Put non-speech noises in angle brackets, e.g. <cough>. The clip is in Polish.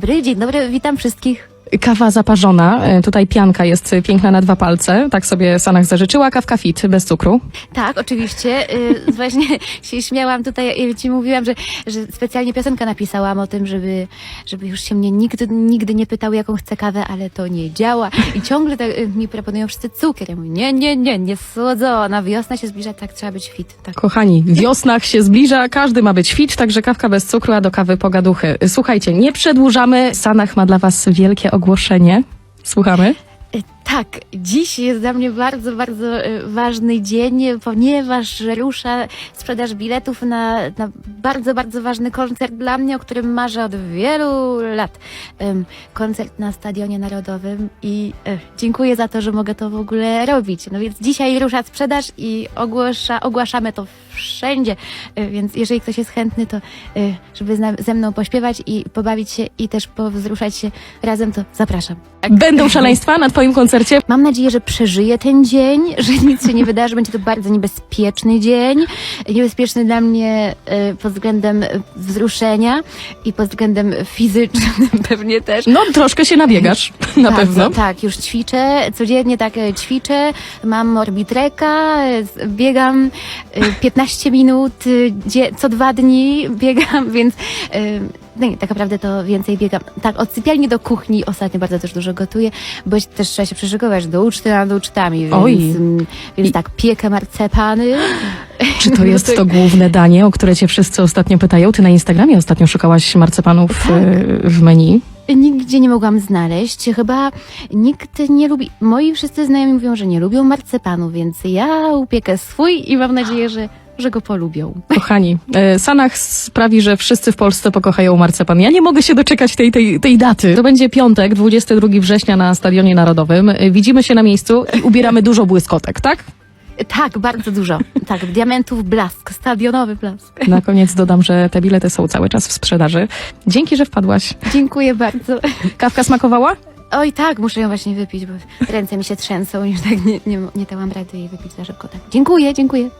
dobry, dzień dobry, witam wszystkich. Kawa zaparzona, e, tutaj pianka jest piękna na dwa palce, tak sobie Sanach zażyczyła, kawka fit, bez cukru. Tak, oczywiście. Y, właśnie <laughs> się śmiałam tutaj i ci mówiłam, że, że specjalnie piosenkę napisałam o tym, żeby, żeby już się mnie nigdy, nigdy nie pytał, jaką chcę kawę, ale to nie działa. I ciągle tak, y, mi proponują wszyscy cukier. Ja mówię, nie, nie, nie, nie słodzona. Wiosna się zbliża, tak trzeba być fit. Tak. Kochani, wiosnach się zbliża, każdy ma być fit, także kawka bez cukru, a do kawy pogaduchy. Słuchajcie, nie przedłużamy, Sanach ma dla was wielkie ogłoszenie. Słuchamy? Y, Tak, dziś jest dla mnie bardzo, bardzo y, ważny dzień, ponieważ rusza sprzedaż biletów na, na bardzo, bardzo ważny koncert dla mnie, o którym marzę od wielu lat. Koncert na Stadionie Narodowym i e, dziękuję za to, że mogę to w ogóle robić. No więc dzisiaj rusza sprzedaż i ogłasza, ogłaszamy to wszędzie, Y, więc jeżeli ktoś jest chętny, to y, żeby ze mną pośpiewać i pobawić się i też powzruszać się razem, to zapraszam. Będą szaleństwa na twoim koncercie. Mam nadzieję, że przeżyję ten dzień, <laughs> że nic się nie wydarzy. Będzie to bardzo niebezpieczny dzień. Niebezpieczny dla mnie e, pod względem e, wzruszenia i pod względem fizycznym <laughs> pewnie też. No, troszkę się nabiegasz, <laughs> na tak, pewno. Tak, już ćwiczę, codziennie tak e, ćwiczę, mam orbitreka, e, biegam e, 15 minut dzie- co dwa dni <laughs> biegam, więc no nie, tak naprawdę to więcej biegam. Tak, od sypialni do kuchni ostatnio bardzo też dużo gotuję, bo też trzeba się przyszykować do uczty nad ucztami, więc, Oj. mm, więc I- tak, piekę marcepany. <gasps> Czy to jest to główne danie, o które cię wszyscy ostatnio pytają? Ty na Instagramie ostatnio szukałaś marcepanów Tak. e, w menu. Nigdzie nie mogłam znaleźć. Chyba nikt nie lubi. Moi wszyscy znajomi mówią, że nie lubią marcepanu, więc ja upiekę swój i mam nadzieję, że, że go polubią. Kochani, e, Sanach sprawi, że wszyscy w Polsce pokochają marcepan. Ja nie mogę się doczekać tej, tej, tej daty. To będzie piątek, 22 września na Stadionie Narodowym. E, Widzimy się na miejscu i ubieramy dużo błyskotek, tak? Tak, bardzo dużo. Tak, diamentów blask, stadionowy blask. Na koniec dodam, że te bilety są cały czas w sprzedaży. Dzięki, że wpadłaś. Dziękuję bardzo. Kawka smakowała? Oj, tak, muszę ją właśnie wypić, bo ręce mi się trzęsą i już tak nie, nie, nie dałam rady jej wypić za szybko. Tak. Dziękuję, dziękuję.